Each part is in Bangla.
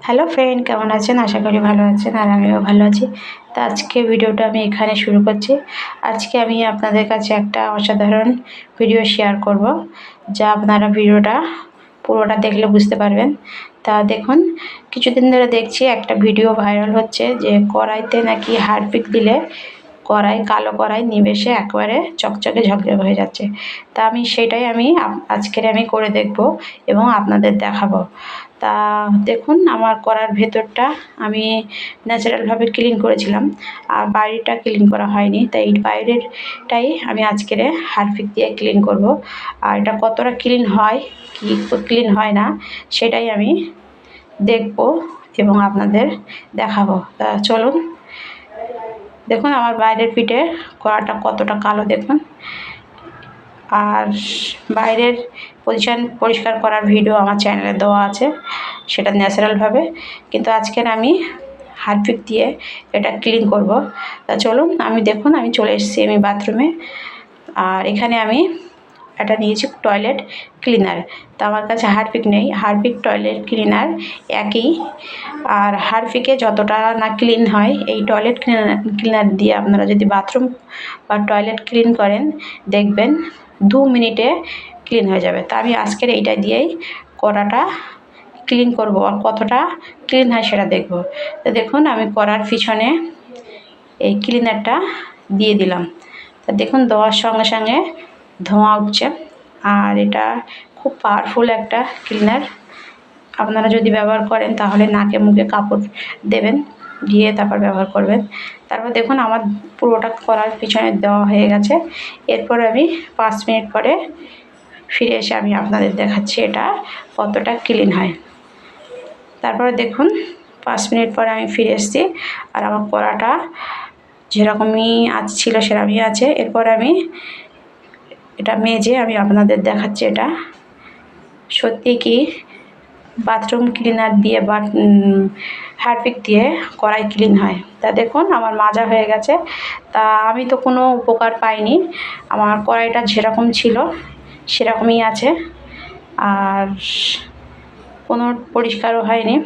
হ্যালো ফ্রেন্ড কেমন আছেন? আশা করি ভালো আছেন আর আমিও ভালো আছি। তো আজকে ভিডিওটা আমি এখানে শুরু করছি। আজকে আমি আপনাদের কাছে একটা অসাধারণ ভিডিও শেয়ার করব, যা আপনারা ভিডিওটা পুরোটা দেখলে বুঝতে পারবেন। তা দেখুন, কিছুদিন ধরে দেখছি একটা ভিডিও ভাইরাল হচ্ছে যে কড়াইতে নাকি হারপিক দিলে কড়াই, কালো কড়াই নিমেষে একবারে চকচকে ঝকঝকে হয়ে যাচ্ছে। তা আমি সেটাই আমি আজকের আমি করে দেখব এবং আপনাদের দেখাবো। তা দেখুন আমার করার ভেতরটা আমি ন্যাচারালভাবে ক্লিন করেছিলাম। আর বাইরেটা ক্লিন করা হয়নি, তাই বাইরেরটাই আমি আজকের হারফিক দিয়ে ক্লিন করব। আর এটা কতটা ক্লিন হয়, কি ক্লিন হয় না, সেটাই আমি দেখব এবং আপনাদের দেখাবো। তা চলুন দেখুন, আমার বাইরের পিঠে কড়াটা কতটা কালো দেখুন। আর বাইরের পজিশান পরিষ্কার করার ভিডিও আমার চ্যানেলে দেওয়া আছে, সেটা ন্যাচারালভাবে কিন্তু আজকের আমি হারপিক দিয়ে এটা ক্লিন করব। তা চলুন, আমি দেখুন, আমি চলে এসেছি আমি বাথরুমে আর এখানে আমি এটা নিয়েছি টয়লেট ক্লিনার তা আমার কাছে হারপিক নেই। হারপিক টয়লেট ক্লিনার একই। আর হারপিকে যতটা না ক্লিন হয়, এই টয়লেট ক্লিনার দিয়ে আপনারা যদি বাথরুম বা টয়লেট ক্লিন করেন, দেখবেন দু মিনিটে ক্লিন হয়ে যাবে। তা আমি আজকের এইটা দিয়েই কড়াটা ক্লিন করব। আর কতটা ক্লিন হয় সেটা দেখব। তো দেখুন, আমি করার পিছনে এই ক্লিনারটা দিয়ে দিলাম। তা দেখুন, দেওয়ার সঙ্গে সঙ্গে ধোঁয়া উঠছে আর এটা খুব পাওয়ারফুল একটা ক্লিনার আপনারা যদি ব্যবহার করেন তাহলে নাকে মুখে কাপড় দেবেন, দিয়ে তারপর ব্যবহার করবেন। তারপর দেখুন আমার পুরোটা করার পিছনে দেওয়া হয়ে গেছে। এরপর আমি পাঁচ মিনিট পরে ফিরে এসে আমি আপনাদের দেখাচ্ছি এটা কতটা ক্লিন হয়। তারপরে দেখুন পাঁচ মিনিট পরে আমি ফিরে এসেছি আর আমার কড়াটা যেরকমই আজ ছিল সেরকমই আছে। এরপর আমি এটা মেজে আমি আপনাদের দেখাচ্ছি এটা। সত্যি কি বাথরুম ক্লিনার দিয়ে বা হারপিক দিয়ে কড়াই ক্লিন হয়। তা দেখুন, আমার মাজা হয়ে গেছে। তা আমি তো কোনো উপকার পাইনি। আমার কড়াইটা যেরকম ছিল, সেরকমই আছে। আর কোনো পরিষ্কারও হয়নি।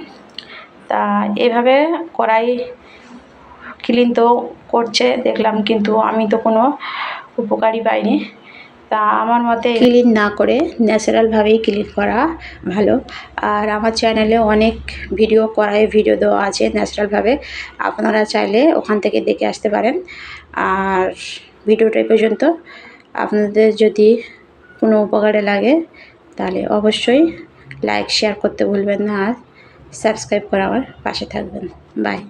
তা এভাবে কড়াই ক্লিন তো করছে, দেখলাম কিন্তু আমি তো কোনো উপকারই পাইনি। তা আমার মতে ক্লিন না করে ন্যাচারালভাবেই ক্লিন করা ভালো। আর আমার চ্যানেলে অনেক ভিডিও করায় ভিডিও দেওয়া আছে ন্যাচারালভাবে আপনারা চাইলে ওখান থেকে দেখে আসতে পারেন। আর ভিডিওটা পর্যন্ত। আপনাদের যদি কোনো উপকারে লাগে, তাহলে অবশ্যই লাইক শেয়ার করতে ভুলবেন না। আর সাবস্ক্রাইব করে আমার পাশে থাকবেন। বাই